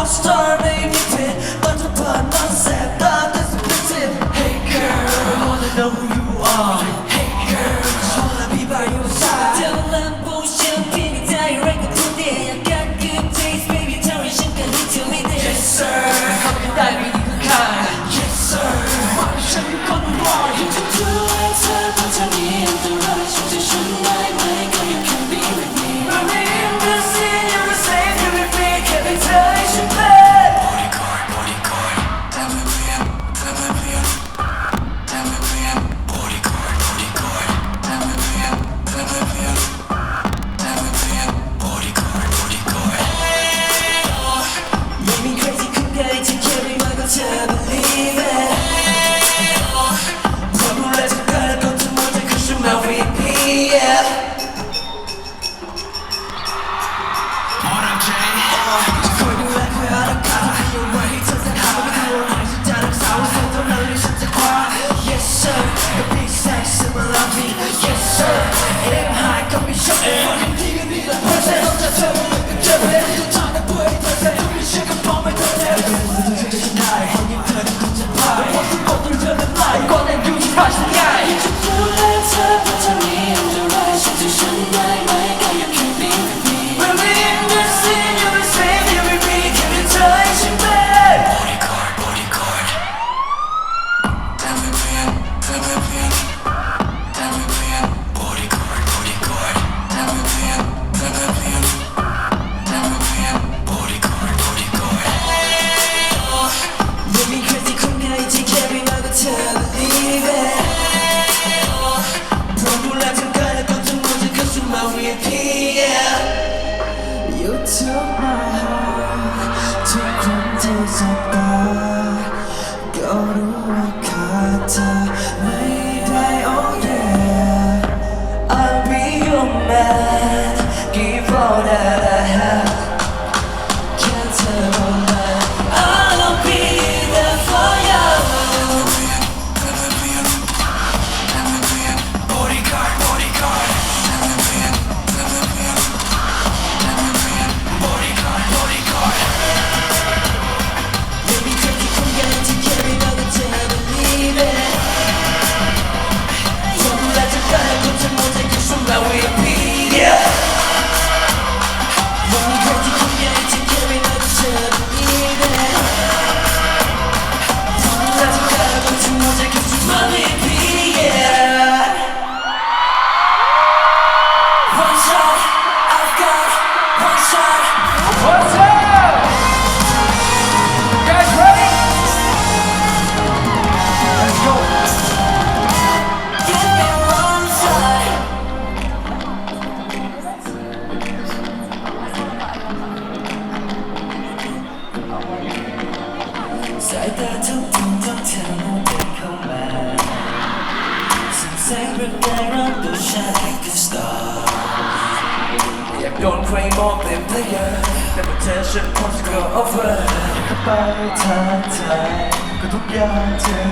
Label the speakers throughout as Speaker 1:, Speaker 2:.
Speaker 1: of starving.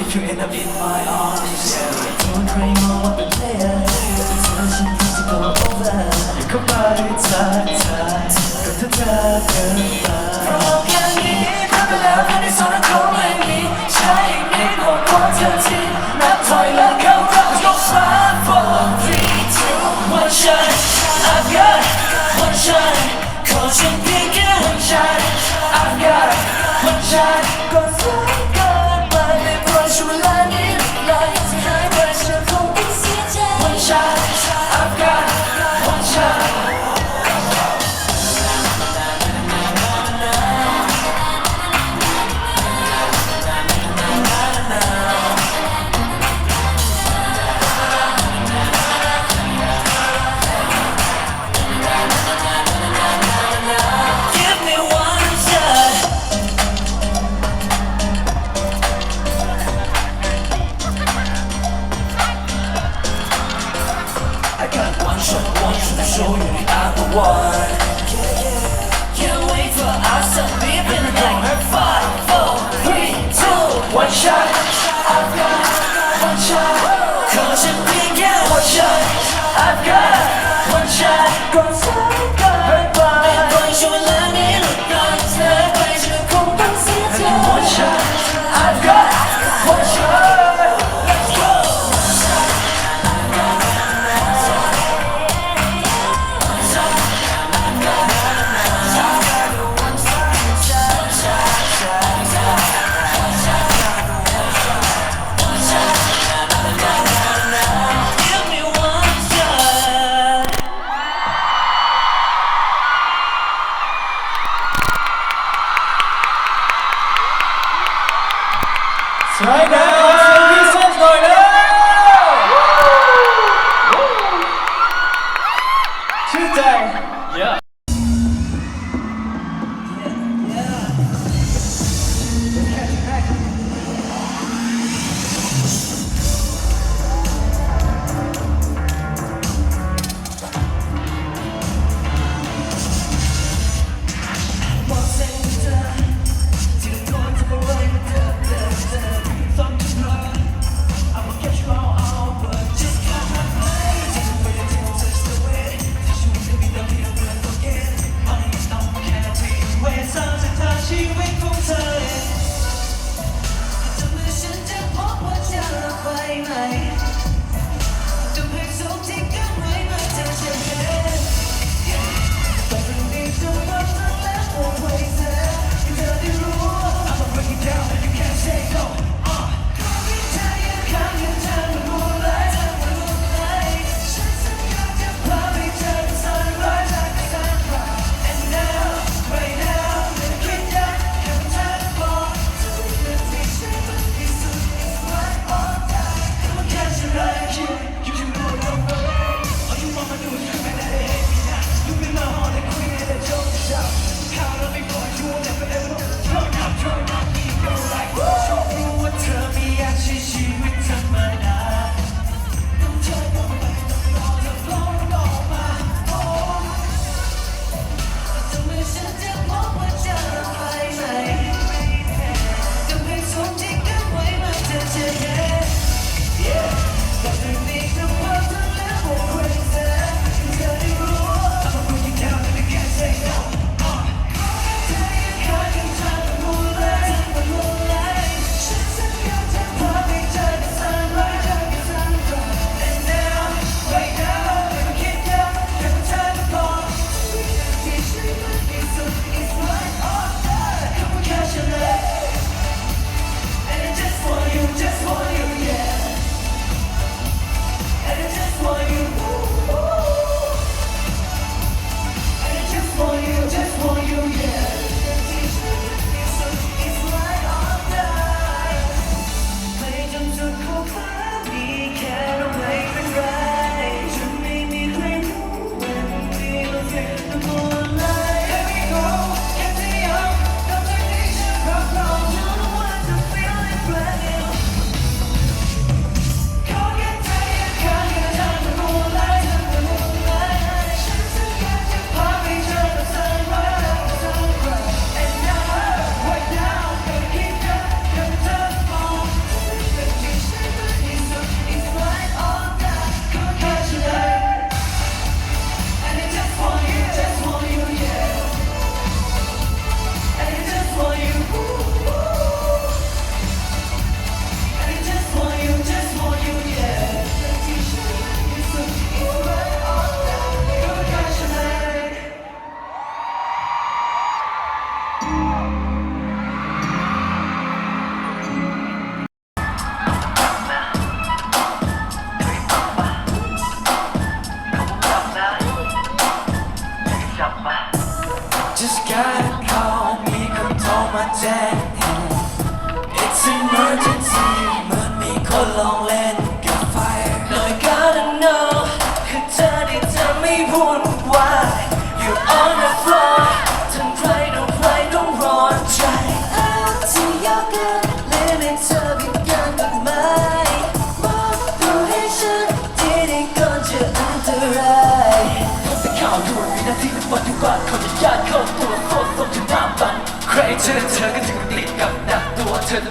Speaker 1: if you end up in my arms. Don't dream on the player, the tension has to go over. Goodbye, ta ta, got the dragon.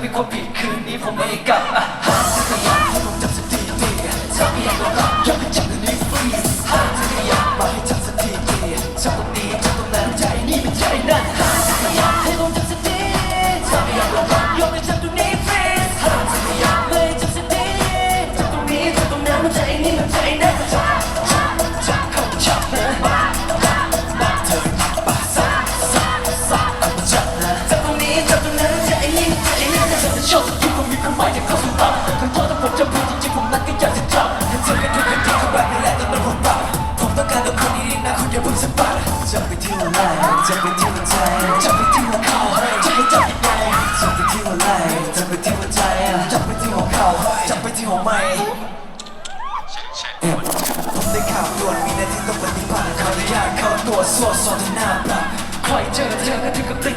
Speaker 1: me copia. จะไป
Speaker 2: ที่หัวใจ
Speaker 3: จะ
Speaker 1: ไปที่หัวเข่าจะไปจับยังไงจะไปที่หัวไหล่จะไปที่หัวใจจะไปที่หัวเข่าจะไปที่หัวไหมผมได้ข่าวด่วมีนาที่ต้องปฏิบัติขออนุญาตเข้าตัวสวดสอนหน้าปาใครเจอเธอก็ถึงกับติ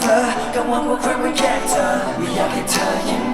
Speaker 1: เผอกัง
Speaker 3: วลว่าค
Speaker 1: ไม่แย่
Speaker 3: งเธอไม่อยา
Speaker 1: กให้เธอยิ้ม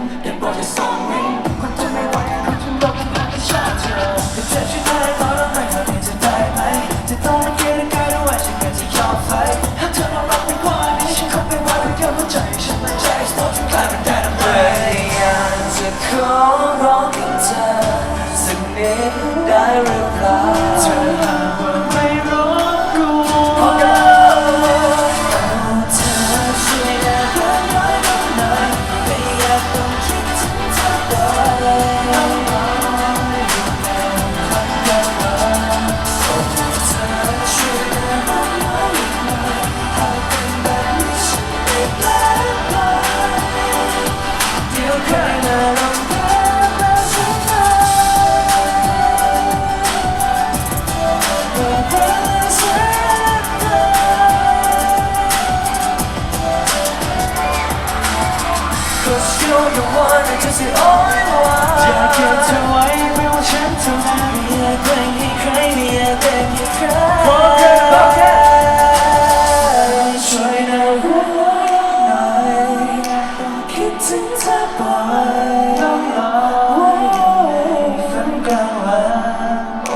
Speaker 1: the only one อยากเก็บเธอไว้
Speaker 3: ไม่ว่าฉัน
Speaker 1: จะไม่อยากแต่งให้ใครไม่อยากแต่งให้
Speaker 2: ครบ
Speaker 1: อเธอบอกเธอช่วยนะร้หน่อยคิดถึงเธอบ่ต้องรอฝันกลาวันโอ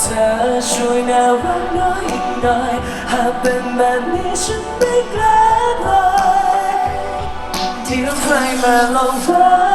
Speaker 1: เธอช่วยนะรักน้อยอีกน่อยหากเป็นแบบนี้ฉันไม่กล้าไปที่ต้องใครมาลงฟ้า